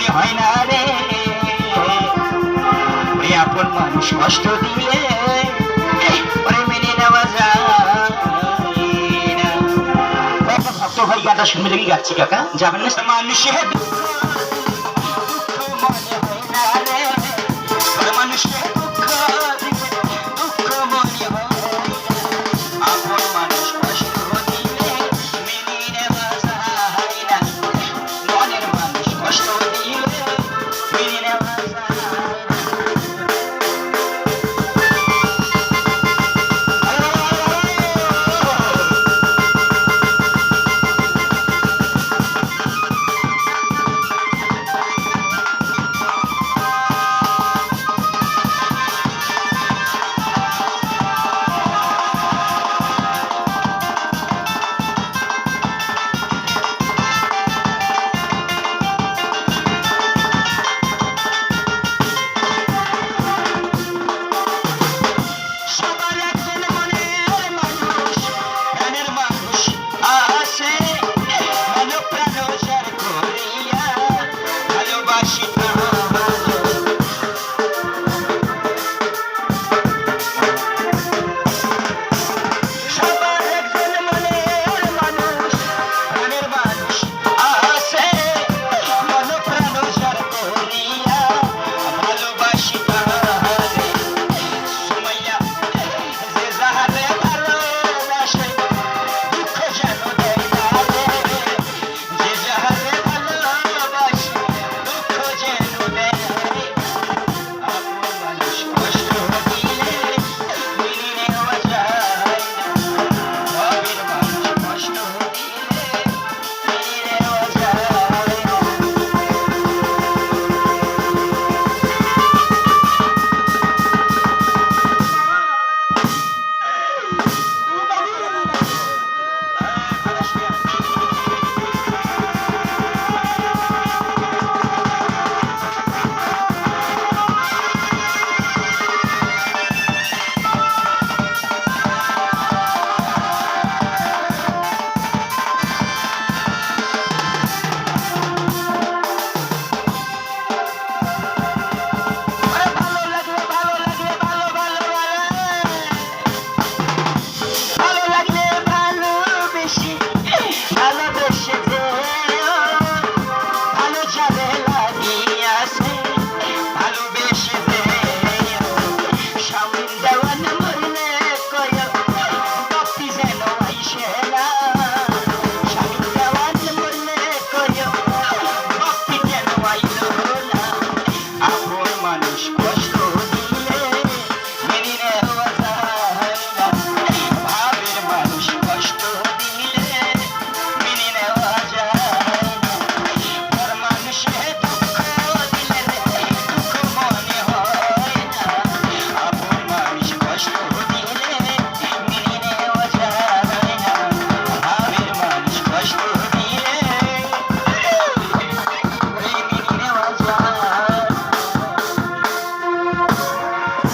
মনে হয় না রে ওরে আপন মানুষ কষ্ট দিয়ে ওরে মেনে নেওয়া যায় ভক্ত ভাই গানটা শুনবে দেখি গাচ্ছি, কাকা। যাবেন না? মানুষের